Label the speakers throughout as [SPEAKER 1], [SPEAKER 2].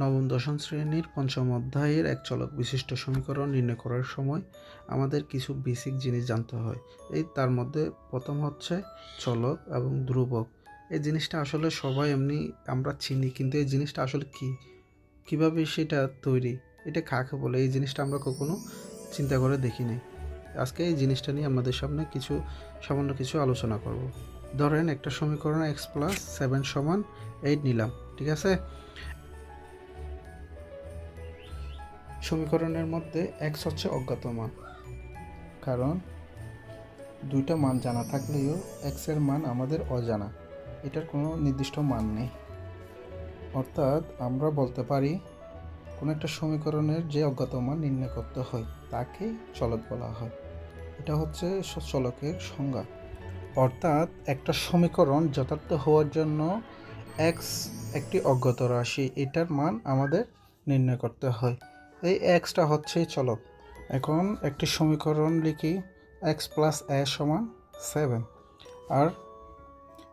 [SPEAKER 1] নবম, দশম শ্রেণির পঞ্চম অধ্যায়ের এক চলক বিশিষ্ট সমীকরণ নির্ণয় করার সময় আমাদের কিছু বেসিক জিনিস জানতে হয়। এই তার মধ্যে প্রথম হচ্ছে চলক এবং ধ্রুবক। এই জিনিসটা আসলে সবাই এমনি আমরা চিনি, কিন্তু এই জিনিসটা আসলে কি? কীভাবে সেটা তৈরি? এটা কাকে বলে? এই জিনিসটা আমরা কখনো চিন্তা করে দেখি দেখিনি। আজকে এই জিনিসটা নিয়ে আমাদের সামনে কিছু, সামান্য কিছু আলোচনা করব। ধরেন একটা সমীকরণ এক্স প্লাস সেভেন সমান এইট নিলাম, ঠিক আছে? সমীকরণের মধ্যে এক্স হচ্ছে অজ্ঞাত মান কারণ দুইটা মান জানা থাকলেও এক্সের মান আমাদের অজানা। এটার কোনো নির্দিষ্ট মান নেই। অর্থাৎ আমরা বলতে পারি, কোনো একটা সমীকরণের যে অজ্ঞাত মান নির্ণয় করতে হয়, তাকে চলক বলা হয়। এটা হচ্ছে চলকের সংজ্ঞা। অর্থাৎ একটা সমীকরণ যথার্থ হওয়ার জন্য এক্স একটি অজ্ঞাত রাশি, এটার মান আমাদের নির্ণয় করতে হয়। এই এক্সটা হচ্ছে চলক। এখন একটি সমীকরণ লিখি, এক্স প্লাস এ সমান সেভেন। আর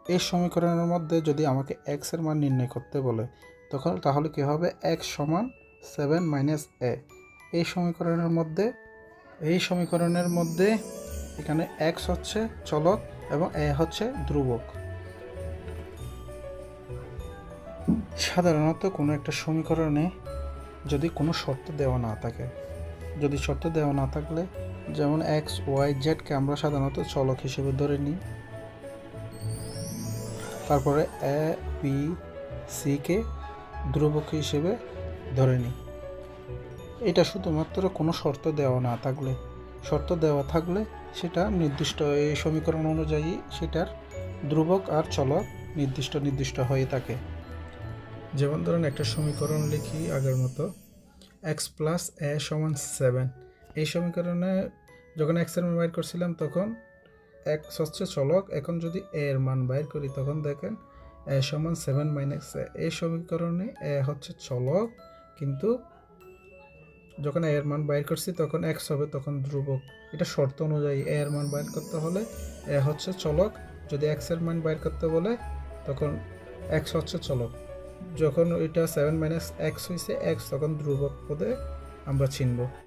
[SPEAKER 1] এই সমীকরণের মধ্যে যদি আমাকে এক্সের মান নির্ণয় করতে বলে, তখন তাহলে কী হবে? এক্স সমান সেভেন মাইনাস এ। এই সমীকরণের মধ্যে, এই সমীকরণের মধ্যে এখানে এক্স হচ্ছে চলক এবং এ হচ্ছে ধ্রুবক। সাধারণত কোনো একটা সমীকরণে যদি কোনো শর্ত দেওয়া না থাকে। যদি শর্ত দেওয়া না থাকলে যেমন এক্স, ওয়াই জেডকে আমরা সাধারণত চলক হিসেবে ধরে নিই। তারপরে এ, বি সিকে ধ্রুবক হিসেবে ধরে নিই। এটা শুধুমাত্র কোনো শর্ত দেওয়া না থাকলে। শর্ত দেওয়া থাকলে সেটা নির্দিষ্ট এই সমীকরণ অনুযায়ী সেটার ধ্রুবক আর চলক নির্দিষ্ট নির্দিষ্ট হয়ে থাকে। যেমন ধরেন একটা সমীকরণ লিখি আগের মতো এক্স প্লাস এ সমান সেভেন এই সমীকরণে যখন এক্সের মান বাইর করছিলাম তখন এক হচ্ছে চলক, এখন যদি এ এর মান বাইর করি তখন দেখেন এ সমান সেভেন মাইনাস এ এই সমীকরণে এ হচ্ছে চলক, কিন্তু যখন এ এর মান বাইর করছি তখন এক্স হবে তখন ধ্রুবক। এটা শর্ত অনুযায়ী এ এর মান বাইর করতে হলে এ হচ্ছে চলক, যদি এক্সের মান বাইর করতে বলে তখন এক্স হচ্ছে চলক। যখন ওইটা সেভেন মাইনাস এক্স হয়েছে এক্স তখন ধ্রুবক পদে আমরা চিনব।